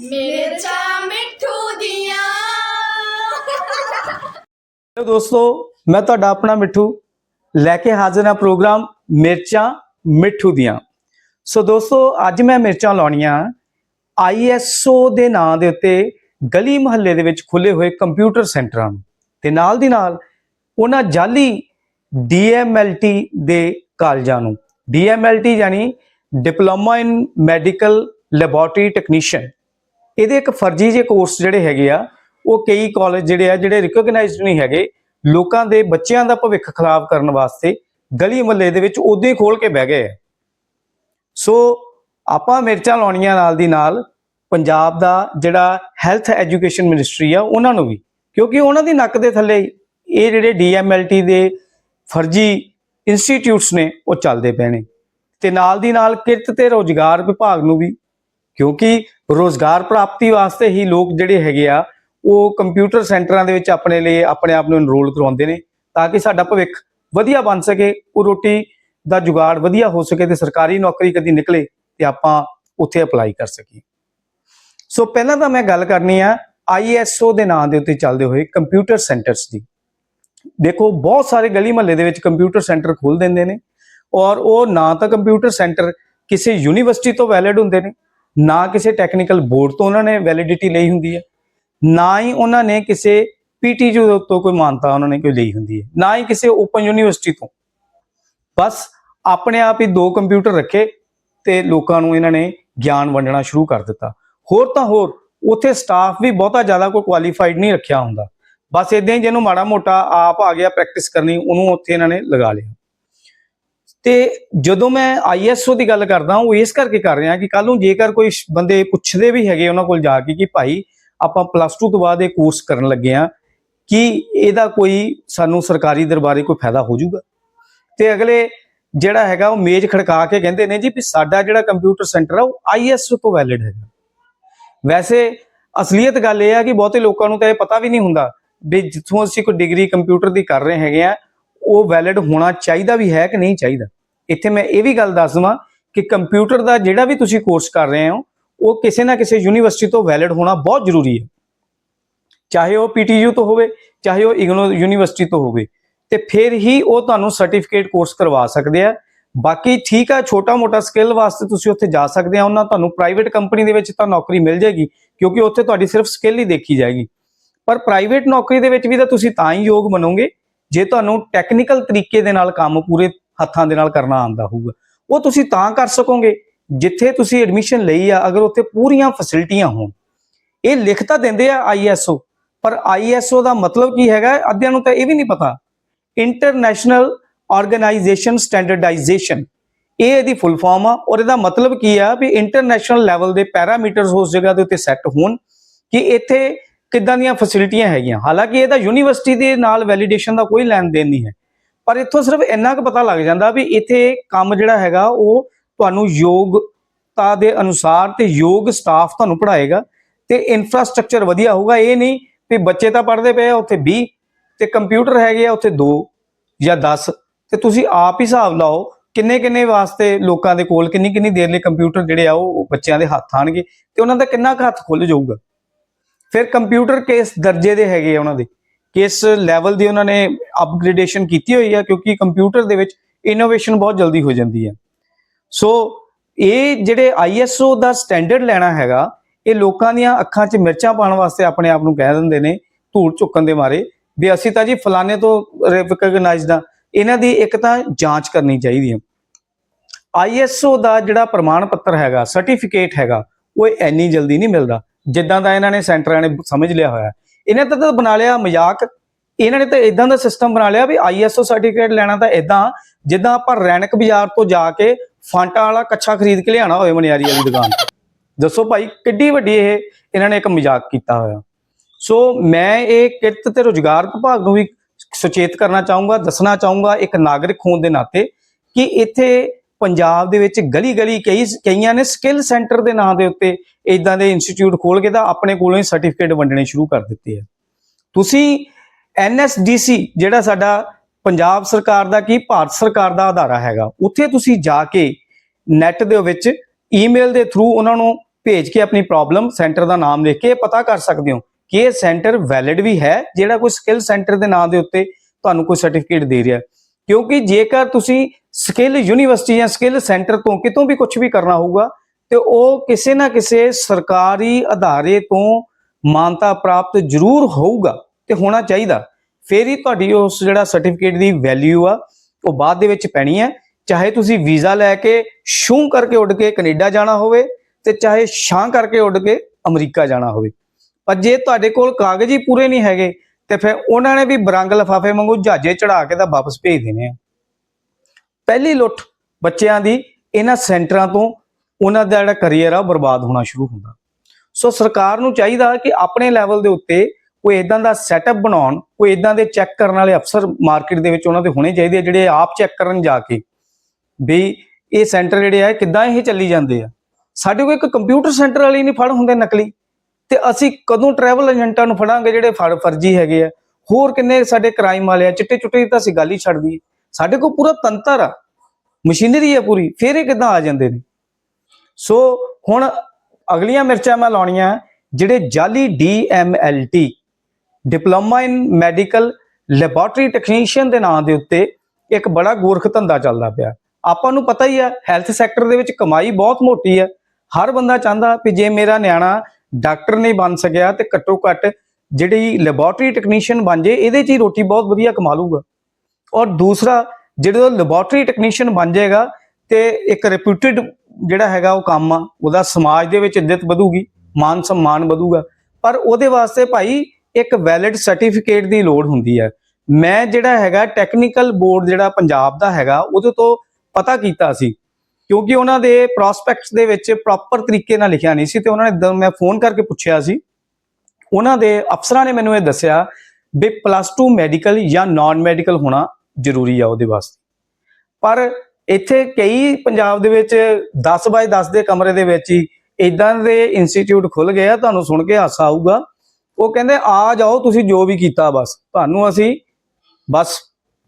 ਮਿਰਚਾਂ ਮਿੱਠੂ ਦੀਆਂ। ਹੈਲੋ ਦੋਸਤੋ, ਮੈਂ ਤੁਹਾਡਾ ਆਪਣਾ ਮਿੱਠੂ ਲੈ ਕੇ ਹਾਜ਼ਰ ਹਾਂ ਪ੍ਰੋਗਰਾਮ ਮਿਰਚਾਂ ਮਿੱਠੂ ਦੀਆਂ। ਸੋ ਦੋਸਤੋ, ਅੱਜ ਮੈਂ ਮਿਰਚਾਂ ਲਾਉਣੀਆਂ। ਆਈਐਸਓ ਦੇ ਨਾਂ ਦੇ ਉੱਤੇ ਗਲੀ ਮੁਹੱਲੇ ਦੇ ਵਿੱਚ ਖੁੱਲੇ ਹੋਏ ਕੰਪਿਊਟਰ ਸੈਂਟਰਾਂ ਨੂੰ। ਤੇ ਨਾਲ ਦੀ ਨਾਲ ਉਹਨਾਂ ਜਾਲੀ ਡੀਐਮਐਲਟੀ ਦੇ ਕਾਲਜਾਂ ਨੂੰ। ਡੀਐਮਐਲਟੀ ਯਾਨੀ diploma in medical laboratory technician. ਇਹਦੇ ਇੱਕ ਫਰਜ਼ੀ ਜਿਹੇ ਕੋਰਸ ਜਿਹੜੇ ਹੈਗੇ ਆ, ਉਹ ਕਈ ਕਾਲਜ ਜਿਹੜੇ ਆ, ਜਿਹੜੇ ਰਿਕਗਨਾਈਜ਼ਡ ਨਹੀਂ ਹੈਗੇ, ਲੋਕਾਂ ਦੇ ਬੱਚਿਆਂ ਦਾ ਭਵਿੱਖ ਖਰਾਬ ਕਰਨ ਵਾਸਤੇ ਗਲੀ ਮੁਹੱਲੇ ਦੇ ਵਿੱਚ ਉਦੋਂ ਹੀ ਖੋਲ ਕੇ ਬਹਿ ਗਏ ਆ। ਸੋ ਆਪਾਂ ਮਿਰਚਾਂ ਲਾਉਣੀਆਂ ਨਾਲ ਦੀ ਨਾਲ ਪੰਜਾਬ ਦਾ ਜਿਹੜਾ ਹੈਲਥ ਐਜੂਕੇਸ਼ਨ ਮਿਨਿਸਟਰੀ ਆ, ਉਹਨਾਂ ਨੂੰ ਵੀ, ਕਿਉਂਕਿ ਉਹਨਾਂ ਦੀ ਨੱਕ ਦੇ ਥੱਲੇ ਇਹ ਜਿਹੜੇ ਡੀਐਮਐਲਟੀ ਦੇ ਫਰਜ਼ੀ ਇੰਸਟੀਚਿਊਟਸ ਨੇ, ਉਹ ਚੱਲਦੇ ਪਏ ਨੇ। ਤੇ ਨਾਲ ਦੀ ਨਾਲ ਕਿਰਤ ਤੇ ਰੋਜ਼ਗਾਰ ਵਿਭਾਗ ਨੂੰ ਵੀ ਕਿਉਂਕਿ ਰੋਜ਼ਗਾਰ ਪ੍ਰਾਪਤੀ ਵਾਸਤੇ ਹੀ ਲੋਕ ਜਿਹੜੇ ਹੈਗੇ ਆ, ਉਹ ਕੰਪਿਊਟਰ ਸੈਂਟਰਾਂ ਦੇ ਵਿੱਚ ਆਪਣੇ ਲਈ, ਆਪਣੇ ਆਪ ਨੂੰ ਇਨਰੋਲ ਕਰਵਾਉਂਦੇ ਨੇ ਤਾਂ ਕਿ ਸਾਡਾ ਭਵਿੱਖ ਵਧੀਆ ਬਣ ਸਕੇ, ਉਹ ਰੋਟੀ ਦਾ ਜੁਗਾੜ ਵਧੀਆ ਹੋ ਸਕੇ ਤੇ ਸਰਕਾਰੀ ਨੌਕਰੀ ਕਦੀ ਨਿਕਲੇ ਤੇ ਆਪਾਂ ਉੱਥੇ ਅਪਲਾਈ ਕਰ ਸਕੀਏ। ਸੋ ਪਹਿਲਾਂ ਤਾਂ ਮੈਂ ਗੱਲ ਕਰਨੀ ਆ ਆਈਐਸਓ ਦੇ ਨਾਂ ਦੇ ਉੱਤੇ ਚੱਲਦੇ ਹੋਏ ਕੰਪਿਊਟਰ ਸੈਂਟਰਸ ਦੀ। ਦੇਖੋ, ਬਹੁਤ ਸਾਰੇ ਗਲੀ ਮਹੱਲੇ ਦੇ ਵਿੱਚ ਕੰਪਿਊਟਰ ਸੈਂਟਰ ਖੋਲ ਦਿੰਦੇ ਨੇ ਔਰ ਉਹ ਨਾ ਤਾਂ ਕੰਪਿਊਟਰ ਸੈਂਟਰ ਕਿਸੇ ਯੂਨੀਵਰਸਿਟੀ ਤੋਂ ਵੈਲਿਡ ਹੁੰਦੇ ਨੇ ਨਾ ਕਿਸੇ ਟੈਕਨੀਕਲ ਬੋਰਡ ਤੋਂ ਉਹਨਾਂ ਨੇ ਵੈਲਿਡਿਟੀ ਲਈ ਹੁੰਦੀ ਹੈ, ਨਾ ਹੀ ਉਹਨਾਂ ਨੇ ਕਿਸੇ ਪੀਟੀਯੂ ਤੋਂ ਕੋਈ ਮਾਨਤਾ ਉਹਨਾਂ ਨੇ ਕੋਈ ਲਈ ਹੁੰਦੀ ਹੈ, ਨਾ ਹੀ ਕਿਸੇ ਓਪਨ ਯੂਨੀਵਰਸਿਟੀ ਤੋਂ। ਬਸ ਆਪਣੇ ਆਪ ਹੀ ਦੋ ਕੰਪਿਊਟਰ ਰੱਖੇ ਤੇ ਲੋਕਾਂ ਨੂੰ ਇਹਨਾਂ ਨੇ ਗਿਆਨ ਵੰਡਣਾ ਸ਼ੁਰੂ ਕਰ ਦਿੱਤਾ। ਹੋਰ ਤਾਂ ਹੋਰ, ਉੱਥੇ ਸਟਾਫ ਵੀ ਬਹੁਤਾ ਜ਼ਿਆਦਾ ਕੋਈ ਕੁਆਲੀਫਾਈਡ ਨਹੀਂ ਰੱਖਿਆ ਹੁੰਦਾ। ਬਸ ਇਦਾਂ ਹੀ ਜਿਹਨੂੰ ਮਾੜਾ ਮੋਟਾ ਆਪ ਆ ਗਿਆ ਪ੍ਰੈਕਟਿਸ ਕਰਨੀ, ਉਹਨੂੰ ਉੱਥੇ ਇਹਨਾਂ ਨੇ ਲਗਾ ਲਿਆ। ਤੇ ਜਦੋਂ ਮੈਂ ਆਈਐਸਓ ਦੀ ਗੱਲ ਕਰਦਾ ਉਹ ਇਸ ਕਰਕੇ ਕਰ ਰਿਹਾ ਕਿ ਕੱਲ ਨੂੰ ਜੇਕਰ ਕੋਈ ਬੰਦੇ ਪੁੱਛਦੇ ਵੀ ਹੈਗੇ ਉਹਨਾਂ ਕੋਲ ਜਾ ਕੇ ਕਿ ਭਾਈ ਆਪਾਂ ਪਲੱਸ 2 ਤੋਂ ਬਾਅਦ ਇਹ ਕੋਰਸ ਕਰਨ ਲੱਗੇ ਆ ਕਿ ਇਹਦਾ ਕੋਈ ਸਾਨੂੰ ਸਰਕਾਰੀ ਦਰਬਾਰੇ ਕੋਈ ਫਾਇਦਾ ਹੋ ਜਾਊਗਾ? ਤੇ ਅਗਲੇ ਜਿਹੜਾ ਹੈਗਾ ਉਹ ਮੇਜ਼ ਖੜਕਾ ਕੇ ਕਹਿੰਦੇ ਨੇ ਜੀ ਵੀ ਸਾਡਾ ਜਿਹੜਾ ਕੰਪਿਊਟਰ ਸੈਂਟਰ ਆ, ਉਹ ਆਈਐਸਓ ਤੋਂ ਵੈਲਿਡ ਹੈਗਾ। ਵੈਸੇ ਅਸਲੀਅਤ ਗੱਲ ਇਹ ਆ ਕਿ ਬਹੁਤੇ ਲੋਕਾਂ ਨੂੰ ਤਾਂ ਇਹ ਪਤਾ ਵੀ ਨਹੀਂ ਹੁੰਦਾ ਵੀ ਜਿੱਥੋਂ ਅਸੀਂ ਕੋਈ ਡਿਗਰੀ ਕੰਪਿਊਟਰ ਦੀ ਕਰ ਰਹੇ ਹੈਗੇ ਆ ਉਹ ਵੈਲਿਡ ਹੋਣਾ ਚਾਹੀਦਾ ਵੀ ਹੈ ਕਿ ਨਹੀਂ ਚਾਹੀਦਾ? ਇੱਥੇ ਮੈਂ ਇਹ ਵੀ ਗੱਲ ਦੱਸ ਦਵਾਂ ਕਿ ਕੰਪਿਊਟਰ ਦਾ ਜਿਹੜਾ ਵੀ ਤੁਸੀਂ ਕੋਰਸ ਕਰ ਰਹੇ ਹੋ, ਉਹ ਕਿਸੇ ਨਾ ਕਿਸੇ ਯੂਨੀਵਰਸਿਟੀ ਤੋਂ ਵੈਲਿਡ ਹੋਣਾ ਬਹੁਤ ਜ਼ਰੂਰੀ ਹੈ। ਚਾਹੇ ਉਹ ਪੀਟੀਯੂ ਤੋਂ ਹੋਵੇ, ਚਾਹੇ ਉਹ ਇਗਨੋ ਯੂਨੀਵਰਸਿਟੀ ਤੋਂ ਹੋਵੇ, ਤੇ ਫਿਰ ਹੀ ਉਹ ਤੁਹਾਨੂੰ ਸਰਟੀਫਿਕੇਟ ਕੋਰਸ ਕਰਵਾ ਸਕਦੇ ਆ। ਬਾਕੀ ਠੀਕ ਆ ਛੋਟਾ ਮੋਟਾ ਸਕਿੱਲ ਵਾਸਤੇ ਤੁਸੀਂ ਉੱਥੇ ਜਾ ਸਕਦੇ ਆ, ਉਹਨਾਂ ਤੁਹਾਨੂੰ ਪ੍ਰਾਈਵੇਟ ਕੰਪਨੀ ਦੇ ਵਿੱਚ ਤਾਂ ਨੌਕਰੀ ਮਿਲ ਜਾਏਗੀ, ਕਿਉਂਕਿ ਉੱਥੇ ਤੁਹਾਡੀ ਸਿਰਫ ਸਕਿੱਲ ਹੀ ਦੇਖੀ ਜਾਏਗੀ। ਪਰ ਪ੍ਰਾਈਵੇਟ ਨੌਕਰੀ ਦੇ ਵਿੱਚ ਵੀ ਤਾਂ ਤੁਸੀਂ ਤਾਂ ਹੀ ਯੋਗ ਬਣੋਗੇ ਜੇ ਤੁਹਾਨੂੰ ਟੈਕਨੀਕਲ ਤਰੀਕੇ ਦੇ ਨਾਲ ਕੰਮ ਪੂਰੇ ਹੱਥਾਂ ਦੇ ਨਾਲ ਕਰਨਾ ਆਉਂਦਾ ਹੋਊਗਾ, ਉਹ ਤੁਸੀਂ ਤਾਂ ਕਰ ਸਕੋਗੇ। ਜਿੱਥੇ ਤੁਸੀਂ ਐਡਮਿਸ਼ਨ ਲਈ ਆ, ਅਗਰ ਉੱਥੇ ਪੂਰੀਆਂ ਫੈਸਿਲਿਟੀਆਂ ਹੋਣ। ਇਹ ਲਿਖ ਤਾਂ ਦਿੰਦੇ ਆ ਆਈਐਸਓ ਪਰ ਆਈਐਸਓ ਦਾ ਮਤਲਬ ਕੀ ਹੈਗਾ, ਅੱਧਿਆਂ ਨੂੰ ਤਾਂ ਇਹ ਵੀ ਨਹੀਂ ਪਤਾ। ਇੰਟਰਨੈਸ਼ਨਲ ਆਰਗੇਨਾਈਜੇਸ਼ਨ ਸਟੈਂਡਰਡਾਈਜੇਸ਼ਨ ਇਹ ਇਹਦੀ ਫੁੱਲ ਫਾਰਮ ਆ, ਔਰ ਇਹਦਾ ਮਤਲਬ ਕੀ ਆ ਵੀ ਇੰਟਰਨੈਸ਼ਨਲ ਲੈਵਲ ਦੇ ਪੈਰਾਮੀਟਰਸ ਉਸ ਜਗ੍ਹਾ ਦੇ ਉੱਤੇ ਸੈੱਟ ਹੋਣ ਕਿ ਇੱਥੇ ਕਿੱਦਾਂ ਦੀਆਂ ਫੈਸਿਲਿਟੀਆਂ ਹੈਗੀਆਂ? ਹਾਲਾਂਕਿ ਇਹਦਾ ਯੂਨੀਵਰਸਿਟੀ ਦੇ ਨਾਲ ਵੈਲੀਡੇਸ਼ਨ ਦਾ ਕੋਈ ਲੈਣ ਦੇਣ ਨਹੀਂ ਹੈ। ਪਰ ਇੱਥੋਂ ਸਿਰਫ ਇੰਨਾ ਕੁ ਪਤਾ ਲੱਗ ਜਾਂਦਾ ਵੀ ਇੱਥੇ ਕੰਮ ਜਿਹੜਾ ਹੈਗਾ, ਉਹ ਤੁਹਾਨੂੰ ਯੋਗਤਾ ਦੇ ਅਨੁਸਾਰ ਤੇ ਯੋਗ ਸਟਾਫ ਤੁਹਾਨੂੰ ਪੜ੍ਹਾਏਗਾ ਤੇ ਇਨਫਰਾਸਟ੍ਰਕਚਰ ਵਧੀਆ ਹੋਊਗਾ। ਇਹ ਨਹੀਂ ਵੀ ਬੱਚੇ ਤਾਂ ਪੜ੍ਹਦੇ ਪਏ ਆ ਉੱਥੇ 20 ਤੇ ਕੰਪਿਊਟਰ ਹੈਗੇ ਆ ਉੱਥੇ 2 ਜਾਂ 10 ਤੇ ਤੁਸੀਂ ਆਪ ਹੀ ਹਿਸਾਬ ਲਾਓ ਕਿੰਨੇ ਕਿੰਨੇ ਵਾਸਤੇ ਲੋਕਾਂ ਦੇ ਕੋਲ ਕਿੰਨੀ ਕਿੰਨੀ ਦੇਰ ਲਈ ਕੰਪਿਊਟਰ ਜਿਹੜੇ ਆ ਉਹ ਬੱਚਿਆਂ ਦੇ ਹੱਥ ਆਣਗੇ ਤੇ ਉਹਨਾਂ ਦਾ ਕਿੰਨਾ ਕੁ ਹੱਥ ਖੁੱਲ ਜਾਊਗਾ। ਫਿਰ ਕੰਪਿਊਟਰ ਕਿਸ ਦਰਜੇ ਦੇ ਹੈਗੇ ਆ ਉਹਨਾਂ ਦੇ। ਕਿਸ ਲੈਵਲ ਦੀ ਉਹਨਾਂ ਨੇ ਅਪਗ੍ਰੇਡੇਸ਼ਨ ਕੀਤੀ ਹੋਈ ਆ, ਕਿਉਂਕਿ ਕੰਪਿਊਟਰ ਦੇ ਵਿੱਚ ਇਨੋਵੇਸ਼ਨ ਬਹੁਤ ਜਲਦੀ ਹੋ ਜਾਂਦੀ ਹੈ ਸੋ ਇਹ ਜਿਹੜੇ ਆਈਐਸਓ ਦਾ ਸਟੈਂਡਰਡ ਲੈਣਾ ਹੈਗਾ, ਇਹ ਲੋਕਾਂ ਦੀਆਂ ਅੱਖਾਂ 'ਚ ਮਿਰਚਾਂ ਪਾਉਣ ਵਾਸਤੇ ਆਪਣੇ ਆਪ ਨੂੰ ਕਹਿ ਦਿੰਦੇ ਨੇ, ਧੂੜ ਝੁੱਕਣ ਦੇ ਮਾਰੇ, ਵੀ ਅਸੀਂ ਤਾਂ ਜੀ ਫਲਾਣੇ ਤੋਂ ਰਿਕਗਨਾਈਜ਼ਡ ਆ ਇਹਨਾਂ ਦੀ ਇੱਕ ਤਾਂ ਜਾਂਚ ਕਰਨੀ ਚਾਹੀਦੀ ਹੈ ਆਈਐਸਓ ਦਾ ਜਿਹੜਾ ਪ੍ਰਮਾਣ ਪੱਤਰ ਹੈਗਾ ਸਰਟੀਫਿਕੇਟ ਹੈਗਾ, ਉਹ ਇੰਨੀ ਜਲਦੀ ਨਹੀਂ ਮਿਲਦਾ। ਜਿੱਦਾਂ ਦਾ ਇਹਨਾਂ ਨੇ ਸੈਂਟਰਾਂ ਨੇ ਸਮਝ ਲਿਆ ਹੋਇਆ ਇਹਨਾਂ ਤਾਂ ਤਾਂ ਬਣਾ ਲਿਆ ਮਜ਼ਾਕ। ਇਹਨਾਂ ਨੇ ਤਾਂ ਇਦਾਂ ਦਾ ਸਿਸਟਮ ਬਣਾ ਲਿਆ ਵੀ ਆਈਐਸਓ ਸਰਟੀਫਿਕੇਟ ਲੈਣਾ ਤਾਂ ਇਦਾਂ ਜਿੱਦਾਂ ਆਪਾਂ ਰੈਣਕ ਬਾਜ਼ਾਰ ਤੋਂ ਜਾ ਕੇ ਫਾਂਟਾ ਵਾਲਾ ਕੱਛਾ ਖਰੀਦ ਕੇ ਲਿਆਣਾ ਹੋਵੇ ਮਨਿਆਰੀ ਵਾਲੀ ਦੁਕਾਨ। ਤੋਂ ਦੱਸੋ ਭਾਈ, ਕਿੱਡੀ ਵੱਡੀ ਇਹ, ਇਹਨਾਂ ਨੇ ਇੱਕ ਮਜ਼ਾਕ ਕੀਤਾ ਹੋਇਆ। ਸੋ ਮੈਂ ਇਹ ਕਿਰਤ ਤੇ ਰੋਜ਼ਗਾਰ ਵਿਭਾਗ ਨੂੰ ਵੀ ਸੁਚੇਤ ਕਰਨਾ ਚਾਹੂੰਗਾ, ਦੱਸਣਾ ਚਾਹੂੰਗਾ ਇੱਕ ਨਾਗਰਿਕ ਹੋਣ ਦੇ ਨਾਤੇ ਕਿ ਇੱਥੇ ਪੰਜਾਬ ਦੇ ਵਿੱਚ ਗਲੀ ਗਲੀ ਕਈ ਕਈਆਂ ਨੇ ਸਕਿੱਲ ਸੈਂਟਰ ਦੇ ਨਾਂ ਦੇ ਉੱਤੇ ਇਦਾਂ ਦੇ ਇੰਸਟੀਚਿਊਟ ਖੋਲ ਕੇ ਤਾਂ ਆਪਣੇ ਕੋਲੋਂ ਹੀ ਸਰਟੀਫਿਕੇਟ ਵੰਡਣੇ ਸ਼ੁਰੂ ਕਰ ਦਿੱਤੇ ਆ। ਤੁਸੀਂ ਐਨਐਸਡੀਸੀ ਜਿਹੜਾ ਸਾਡਾ ਪੰਜਾਬ ਸਰਕਾਰ ਦਾ ਕੀ ਭਾਰਤ ਸਰਕਾਰ ਦਾ ਅਦਾਰਾ ਹੈਗਾ, ਉੱਥੇ ਤੁਸੀਂ ਜਾ ਕੇ ਨੈਟ ਦੇ ਵਿੱਚ ਈਮੇਲ ਦੇ ਥਰੂ ਉਹਨਾਂ ਨੂੰ ਭੇਜ ਕੇ ਆਪਣੀ ਪ੍ਰੋਬਲਮ ਸੈਂਟਰ ਦਾ ਨਾਮ ਲਿਖ ਕੇ ਪਤਾ ਕਰ ਸਕਦੇ ਹੋ ਕਿ ਇਹ ਸੈਂਟਰ ਵੈਲਿਡ ਵੀ ਹੈ, ਜਿਹੜਾ ਕੋਈ ਸਕਿੱਲ ਸੈਂਟਰ ਦੇ ਨਾਮ ਦੇ ਉੱਤੇ ਤੁਹਾਨੂੰ ਕੋਈ ਸਰਟੀਫਿਕੇਟ ਦੇ ਰਿਹਾ। ਕਿਉਂਕਿ ਜੇਕਰ ਤੁਸੀਂ ਸਕਿੱਲ ਯੂਨੀਵਰਸਿਟੀ ਜਾਂ ਸਕਿੱਲ ਸੈਂਟਰ ਤੋਂ ਕਿਤੋਂ ਵੀ ਕੁਝ ਵੀ ਕਰਨਾ ਹੋਊਗਾ, ਤੇ ਉਹ ਕਿਸੇ ਨਾ ਕਿਸੇ ਸਰਕਾਰੀ ਅਦਾਰੇ ਤੋਂ ਮਾਨਤਾ ਪ੍ਰਾਪਤ ਜ਼ਰੂਰ ਹੋਊਗਾ ਤੇ ਹੋਣਾ ਚਾਹੀਦਾ। ਫੇਰ ਹੀ ਤੁਹਾਡੀ ਉਸ ਜਿਹੜਾ ਸਰਟੀਫਿਕੇਟ ਦੀ ਵੈਲਿਊ ਆ, ਉਹ ਬਾਅਦ ਦੇ ਵਿੱਚ ਪੈਣੀ ਹੈ। ਚਾਹੇ ਤੁਸੀਂ ਵੀਜ਼ਾ ਲੈ ਕੇ ਸ਼ੂੰ ਕਰਕੇ ਉੱਡ ਕੇ ਕੈਨੇਡਾ ਜਾਣਾ ਹੋਵੇ ਤੇ ਚਾਹੇ ਛਾਂ ਕਰਕੇ ਉੱਡ ਕੇ ਅਮਰੀਕਾ ਜਾਣਾ ਹੋਵੇ। ਪਰ ਜੇ ਤੁਹਾਡੇ ਕੋਲ ਕਾਗਜ਼ ਹੀ ਪੂਰੇ ਨਹੀਂ ਹੈਗੇ ਤੇ ਫਿਰ ਉਹਨਾਂ ਨੇ ਵੀ ਬਰੰਗ ਲਫਾਫੇ ਵਾਂਗੂ ਜਹਾਜ਼ੇ ਚੜਾ ਕੇ ਤਾਂ ਵਾਪਸ ਭੇਜ ਦੇਣੇ ਆ। ਪਹਿਲੀ ਲੁੱਟ ਬੱਚਿਆਂ ਦੀ ਇਹਨਾਂ ਸੈਂਟਰਾਂ ਤੋਂ ਉਹਨਾਂ ਦਾ ਜਿਹੜਾ ਕੈਰੀਅਰ ਆ ਉਹ ਬਰਬਾਦ ਹੋਣਾ ਸ਼ੁਰੂ ਹੁੰਦਾ। ਸੋ ਸਰਕਾਰ ਨੂੰ ਚਾਹੀਦਾ ਕਿ ਆਪਣੇ ਲੈਵਲ ਦੇ ਉੱਤੇ ਕੋਈ ਇਦਾਂ ਦਾ ਸੈਟਅਪ ਬਣਾਉਣ, ਕੋਈ ਇਦਾਂ ਦੇ ਚੈੱਕ ਕਰਨ ਵਾਲੇ ਅਫਸਰ ਮਾਰਕੀਟ ਦੇ ਵਿੱਚ ਉਹਨਾਂ ਦੇ ਹੋਣੇ ਚਾਹੀਦੇ ਆ, ਜਿਹੜੇ ਆਪ ਚੈੱਕ ਕਰਨ ਜਾ ਕੇ ਵੀ ਇਹ ਸੈਂਟਰ ਜਿਹੜੇ ਆ ਕਿੱਦਾਂ ਇਹ ਚੱਲੀ ਜਾਂਦੇ ਆ। ਸਾਡੇ ਕੋਲ ਇੱਕ ਕੰਪਿਊਟਰ ਸੈਂਟਰ ਵਾਲੀ ਨਹੀਂ ਫੜ ਹੁੰਦੇ ਨਕਲੀ। ਤੇ ਅਸੀਂ ਕਦੋਂ ਟਰੈਵਲ ਏਜੰਟਾਂ ਨੂੰ ਫੜਾਂਗੇ ਜਿਹੜੇ ਫੜ, ਫਰਜੀ ਹੈਗੇ ਆ? ਹੋਰ ਕਿੰਨੇ ਸਾਡੇ ਕ੍ਰਾਈਮ ਵਾਲੇ ਆ? ਚਿੱਟੇ ਚੁੱਟੇ ਤਾਂ ਅਸੀਂ ਗੱਲ ਹੀ ਛੱਡ ਦਈਏ। ਸਾਡੇ ਕੋਲ ਪੂਰਾ ਤੰਤਰ ਆ। ਮਸ਼ੀਨਰੀ ਆ ਪੂਰੀ। ਫਿਰ ਇਹ ਕਿੱਦਾਂ ਆ ਜਾਂਦੇ ਨੇ? ਸੋ ਹੁਣ ਅਗਲੀਆਂ ਮਿਰਚਾਂ ਮੈਂ ਲਾਉਣੀਆਂ, ਜਿਹੜੇ ਜਾਲੀ DMLT diploma in medical laboratory technician ਦੇ ਨਾਂ ਦੇ ਉੱਤੇ ਇੱਕ ਬੜਾ ਗੋਰਖ ਧੰਦਾ ਚੱਲਦਾ ਪਿਆ। ਆਪਾਂ ਨੂੰ ਪਤਾ ਹੀ ਆ ਹੈਲਥ ਸੈਕਟਰ ਦੇ ਵਿੱਚ ਕਮਾਈ ਬਹੁਤ ਮੋਟੀ ਹੈ ਹਰ ਬੰਦਾ ਚਾਹੁੰਦਾ ਕਿ ਜੇ ਮੇਰਾ ਨਿਆਣਾ ਡਾਕਟਰ ਨਹੀਂ ਬਣ ਸਕਿਆ ਤੇ ਘੱਟੋ ਘੱਟ ਜਿਹੜੀ ਲੈਬੋਰਟਰੀ ਟੈਕਨੀਸ਼ੀਅਨ ਬਣ ਜੇ, ਇਹਦੇ 'ਚ ਹੀ ਰੋਟੀ ਬਹੁਤ ਵਧੀਆ ਕਮਾ ਲੂਗਾ ਔਰ ਦੂਸਰਾ ਜਦੋਂ ਲੈਬੋਰਟਰੀ ਟੈਕਨੀਸ਼ੀਅਨ ਬਣ ਜਾਏਗਾ ਤੇ ਇੱਕ ਰਿਪਿਊਟਡ ਜਿਹੜਾ ਹੈਗਾ ਉਹ ਕੰਮ ਆ, ਉਹਦਾ ਸਮਾਜ ਦੇ ਵਿੱਚ ਇੱਜ਼ਤ ਵਧੂਗੀ, ਮਾਨ ਸਨਮਾਨ ਵਧੂਗਾ। ਪਰ ਉਹਦੇ ਵਾਸਤੇ ਭਾਈ ਇੱਕ ਵੈਲਿਡ ਸਰਟੀਫਿਕੇਟ ਦੀ ਲੋੜ ਹੁੰਦੀ ਹੈ। ਮੈਂ ਜਿਹੜਾ ਹੈਗਾ ਟੈਕਨੀਕਲ ਬੋਰਡ ਜਿਹੜਾ ਪੰਜਾਬ ਦਾ ਹੈਗਾ, ਉਹਦੇ ਤੋਂ ਪਤਾ ਕੀਤਾ ਸੀ ਕਿਉਂਕਿ ਉਹਨਾਂ ਦੇ ਪ੍ਰੋਸਪੈਕਟਸ ਦੇ ਵਿੱਚ ਪ੍ਰੋਪਰ ਤਰੀਕੇ ਨਾਲ ਲਿਖਿਆ ਨਹੀਂ ਸੀ ਤੇ ਉਹਨਾਂ ਨੇ ਦ- ਮੈਂ ਫੋਨ ਕਰਕੇ ਪੁੱਛਿਆ ਸੀ। ਉਹਨਾਂ ਦੇ ਅਫਸਰਾਂ ਨੇ ਮੈਨੂੰ ਇਹ ਦੱਸਿਆ, ਵੀ ਪਲੱਸ 2 ਮੈਡੀਕਲ ਜਾਂ ਨਾਨ ਮੈਡੀਕਲ ਹੋਣਾ ਜ਼ਰੂਰੀ ਆ ਉਹਦੇ ਵਾਸਤੇ। ਪਰ ਇੱਥੇ ਕਈ ਪੰਜਾਬ ਦੇ ਵਿੱਚ 10 ਬਾਏ 10 ਦੇ ਕਮਰੇ ਦੇ ਵਿੱਚ ਹੀ ਇਦਾਂ ਦੇ ਇੰਸਟੀਚਿਊਟ ਖੁੱਲ ਗਏ ਆ, ਤੁਹਾਨੂੰ ਸੁਣ ਕੇ ਹਾਸਾ ਆਊਗਾ। ਉਹ ਕਹਿੰਦੇ, ਆ ਜਾਓ, ਤੁਸੀਂ ਜੋ ਵੀ ਕੀਤਾ ਬਸ। ਤੁਹਾਨੂੰ ਅਸੀਂ ਬਸ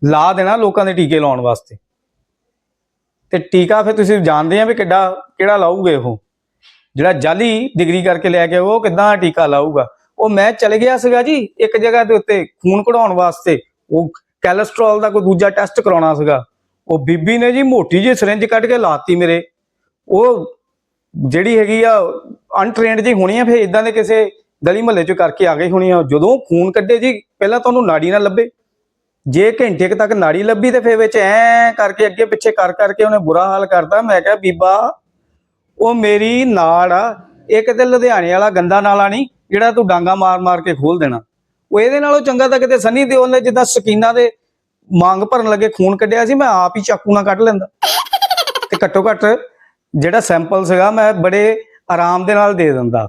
ਲਾ ਦੇਣਾ ਲੋਕਾਂ ਦੇ ਟੀਕੇ ਲਾਉਣ ਵਾਸਤੇ। ਤੇ ਟੀਕਾ ਫਿਰ ਤੁਸੀਂ ਜਾਣਦੇ ਆ ਵੀ ਕਿੱਡਾ, ਕਿਹੜਾ ਲਾਊਗੇ ਉਹ। ਜਿਹੜਾ ਜਾਲੀ ਡਿਗਰੀ ਕਰਕੇ ਲੈ ਕੇ ਉਹ ਕਿੱਦਾਂ ਟੀਕਾ ਲਾਊਗਾ। ਉਹ ਮੈਂ ਚਲੇ ਗਿਆ ਸੀਗਾ ਜੀ, ਇੱਕ ਜਗ੍ਹਾ ਦੇ ਉੱਤੇ ਖੂਨ ਕਢਾਉਣ ਵਾਸਤੇ। ਉਹ ਕੋਲੇਸਟ੍ਰੋਲ ਦਾ ਕੋਈ ਦੂਜਾ ਟੈਸਟ ਕਰਾਉਣਾ ਸੀਗਾ। ਉਹ ਬੀਬੀ ਨੇ ਜੀ ਮੋਟੀ ਜਿਹੀ ਸਿਰਿੰਜ ਕੱਢ ਕੇ ਲਾਤੀ ਮੇਰੇ। ਉਹ ਜਿਹੜੀ ਹੈਗੀ ਆ ਅਨਟ੍ਰੇਨਡ ਜੀ ਹੋਣੀ ਆ, ਫਿਰ ਇਦਾਂ ਦੇ ਕਿਸੇ ਗਲੀ ਮਹੱਲੇ ਚੋਂ ਕਰਕੇ ਆ ਗਈ ਹੋਣੀ ਆ। ਜਦੋਂ ਖੂਨ ਕੱਢੇ ਜੀ, ਪਹਿਲਾਂ ਤੁਹਾਨੂੰ ਨਾੜੀ ਨਾ ਲੱਭੇ। ਜੇ ਘੰਟੇ ਕੁ ਤੱਕ ਨਾੜੀ ਲੱਭੀ ਤੇ ਫੇਰ ਵਿੱਚ ਐ ਕਰਕੇ ਅੱਗੇ ਪਿੱਛੇ ਕਰ ਕਰਕੇ ਉਹਨੇ ਬੁਰਾ ਹਾਲ ਕਰਤਾ। ਮੈਂ ਕਿਹਾ, ਬੀਬਾ, ਉਹ ਮੇਰੀ ਨਾੜ ਆ। ਇਹ ਕਿਤੇ ਲੁਧਿਆਣੇ ਵਾਲਾ ਗੰਦਾ ਨਾਲਾ ਨਹੀਂ, ਜਿਹੜਾ ਤੂੰ ਡਾਂਗਾ ਮਾਰ ਮਾਰ ਕੇ ਖੋਲ ਦੇਣਾ। ਉਹ ਇਹਦੇ ਨਾਲੋਂ ਚੰਗਾ ਤਾਂ ਕਿਤੇ ਸੰਨੀ ਦਿਓਲ ਨੇ ਜਿੱਦਾਂ ਸਕੀਨਾ ਦੇ ਮੰਗ ਭਰਨ ਲੱਗੇ ਖੂਨ ਕੱਢਿਆ ਸੀ, ਮੈਂ ਆਪ ਹੀ ਚਾਕੂ ਨਾਲ ਕੱਢ ਲੈਂਦਾ। ਤੇ ਘੱਟੋ ਘੱਟ ਜਿਹੜਾ ਸੈਂਪਲ ਸੀਗਾ ਮੈਂ ਬੜੇ ਆਰਾਮ ਦੇ ਨਾਲ ਦੇ ਦਿੰਦਾ।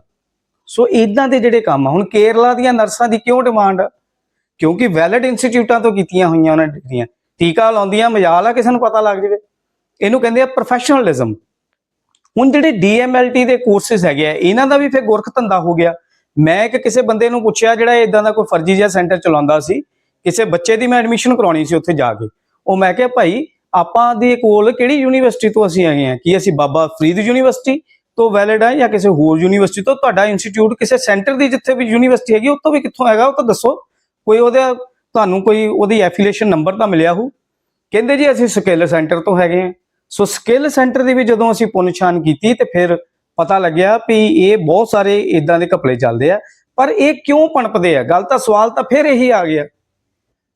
ਸੋ ਇਦਾਂ ਦੇ ਜਿਹੜੇ ਕੰਮ ਆ, ਹੁਣ ਕੇਰਲਾ ਦੀਆਂ ਨਰਸਾਂ ਦੀ ਕਿਉਂ ਡਿਮਾਂਡ ਆ? ਕਿਉਂਕਿ ਵੈਲਿਡ ਇੰਸਟੀਚਿਊਟਾਂ ਤੋਂ ਕੀਤੀਆਂ ਹੋਈਆਂ ਉਹਨਾਂ ਡਿਗਰੀਆਂ ਟੀਕਾ ਲਾਉਂਦੀਆਂ, ਮਜਾਲ ਆ, ਕਿਸੇ ਨੂੰ ਪਤਾ ਲੱਗ ਜਾਵੇ। ਇਹਨੂੰ ਕਹਿੰਦੇ ਆ ਪ੍ਰੋਫੈਸ਼ਨਲਿਜ਼ਮ ਹੁਣ ਜਿਹੜੇ ਡੀਐਮਐਲਟੀ ਦੇ ਕੋਰਸਸ ਹੈਗੇ ਆ, ਇਹਨਾਂ ਦਾ ਵੀ ਫਿਰ ਗੁਰਖ ਧੰਦਾ ਹੋ ਗਿਆ। ਮੈਂ ਇੱਕ ਕਿਸੇ ਬੰਦੇ ਨੂੰ ਪੁੱਛਿਆ ਜਿਹੜਾ ਇਦਾਂ ਦਾ ਕੋਈ ਫਰਜ਼ੀ ਜਿਹਾ ਸੈਂਟਰ ਚਲਾਉਂਦਾ ਸੀ, ਕਿਸੇ ਬੱਚੇ ਦੀ ਮੈਂ ਐਡਮਿਸ਼ਨ ਕਰਾਉਣੀ ਸੀ ਉੱਥੇ ਜਾ ਕੇ। ਉਹ ਮੈਂ ਕਿਹਾ, ਭਾਈ, ਆਪਾਂ ਦੇ ਕੋਲ ਕਿਹੜੀ ਯੂਨੀਵਰਸਿਟੀ ਤੋਂ ਅਸੀਂ ਆਏ ਆ? ਕੀ ਅਸੀਂ ਬਾਬਾ ਫਰੀਦ ਯੂਨੀਵਰਸਿਟੀ ਤੋਂ ਵੈਲਿਡ ਆ ਜਾਂ ਕਿਸੇ ਹੋਰ ਯੂਨੀਵਰਸਿਟੀ ਤੋਂ? ਤੁਹਾਡਾ ਇੰਸਟੀਚਿਊਟ ਕਿਸੇ ਸੈਂਟਰ ਦੀ ਜਿੱਥੇ ਵੀ ਯੂਨੀਵਰਸਿਟੀ ਹੈਗੀ ਉੱਥੋਂ ਵੀ ਕਿੱਥੋਂ ਹੈਗਾ? ਉਹ ਤਾਂ ਦੱਸੋ। ਕੋਈ ਉਹਦਾ ਤੁਹਾਨੂੰ ਕੋਈ ਉਹਦੀ ਐਫੀਲੀਏਸ਼ਨ ਨੰਬਰ ਤਾਂ ਮਿਲਿਆ ਹੋ ਕਹਿੰਦੇ ਜੀ ਅਸੀਂ ਸਕਿੱਲ ਸੈਂਟਰ ਤੋਂ ਹੈਗੇ ਆ ਸੋ ਸਕਿੱਲ ਸੈਂਟਰ ਦੀ ਵੀ ਜਦੋਂ ਅਸੀਂ ਪੁਨਛਾਣ ਕੀਤੀ ਤੇ ਫਿਰ ਪਤਾ ਲੱਗਿਆ ਵੀ ਇਹ ਬਹੁਤ ਸਾਰੇ ਇਦਾਂ ਦੇ ਘਪਲੇ ਚੱਲਦੇ ਆ। ਪਰ ਇਹ ਕਿਉਂ ਪਣਪਦੇ ਆ? ਗੱਲ ਤਾਂ ਸਵਾਲ ਤਾਂ ਫਿਰ ਇਹੀ ਆ ਗਿਆ।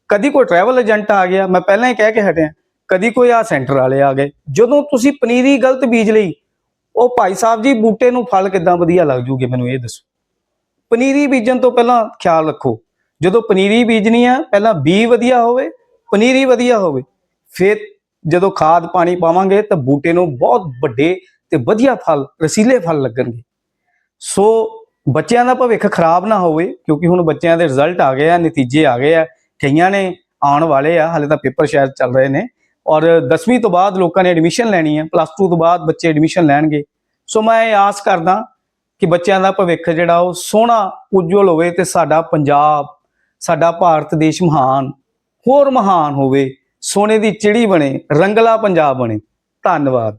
ਕਦੀ ਕੋਈ ਟਰੈਵਲ ਏਜੰਟ ਆ ਗਿਆ, ਮੈਂ ਪਹਿਲਾਂ ਹੀ ਕਹਿ ਕੇ ਹਟਿਆ। ਕਦੀ ਕੋਈ ਆ ਸੈਂਟਰ ਵਾਲੇ ਆ ਗਏ। ਜਦੋਂ ਤੁਸੀਂ ਪਨੀਰੀ ਗਲਤ ਬੀਜ ਲਈ, ਉਹ ਭਾਈ ਸਾਹਿਬ ਜੀ ਬੂਟੇ ਨੂੰ ਫਲ ਕਿੱਦਾਂ ਵਧੀਆ ਲੱਗ ਜੂਗੇ ਮੈਨੂੰ ਇਹ ਦੱਸੋ। ਪਨੀਰੀ ਬੀਜਣ ਤੋਂ ਪਹਿਲਾਂ ਖਿਆਲ ਰੱਖੋ। ਜਦੋਂ ਪਨੀਰੀ ਬੀਜਣੀ ਆ, ਪਹਿਲਾਂ ਬੀ ਵਧੀਆ ਹੋਵੇ, ਪਨੀਰੀ ਵਧੀਆ ਹੋਵੇ, ਫਿਰ ਜਦੋਂ ਖਾਦ ਪਾਣੀ ਪਾਵਾਂਗੇ ਤਾਂ ਬੂਟੇ ਨੂੰ ਬਹੁਤ ਵੱਡੇ ਤੇ ਵਧੀਆ ਫਲ, ਰਸੀਲੇ ਫਲ ਲੱਗਣਗੇ। ਸੋ ਬੱਚਿਆਂ ਦਾ ਭਵਿੱਖ ਖਰਾਬ ਨਾ ਹੋਵੇ, ਕਿਉਂਕਿ ਹੁਣ ਬੱਚਿਆਂ ਦੇ ਰਿਜ਼ਲਟ ਆ ਗਏ ਆ, ਨਤੀਜੇ ਆ ਗਏ ਆ, ਕਈਆਂ ਨੇ ਆਉਣ ਵਾਲੇ ਆ, ਹਾਲੇ ਤਾਂ ਪੇਪਰ ਸ਼ਾਇਦ ਚੱਲ ਰਹੇ ਨੇ। ਔਰ 10ਵੀਂ ਤੋਂ ਬਾਅਦ ਲੋਕਾਂ ਨੇ ਐਡਮਿਸ਼ਨ ਲੈਣੀ ਹੈ ਪਲੱਸ 2 ਤੋਂ ਬਾਅਦ ਬੱਚੇ ਐਡਮਿਸ਼ਨ ਲੈਣਗੇ। ਸੋ ਮੈਂ ਇਹ ਆਸ ਕਰਦਾ ਕਿ ਬੱਚਿਆਂ ਦਾ ਭਵਿੱਖ ਜਿਹੜਾ ਉਹ ਸੋਹਣਾ, ਉਜਵਲ ਹੋਵੇ ਤੇ ਸਾਡਾ ਪੰਜਾਬ ਸਾਡਾ ਭਾਰਤ ਦੇਸ਼ ਮਹਾਨ, ਹੋਰ ਮਹਾਨ ਹੋਵੇ, ਸੋਨੇ ਦੀ ਚਿੜੀ ਬਣੇ, ਰੰਗਲਾ ਪੰਜਾਬ ਬਣੇ। ਧੰਨਵਾਦ।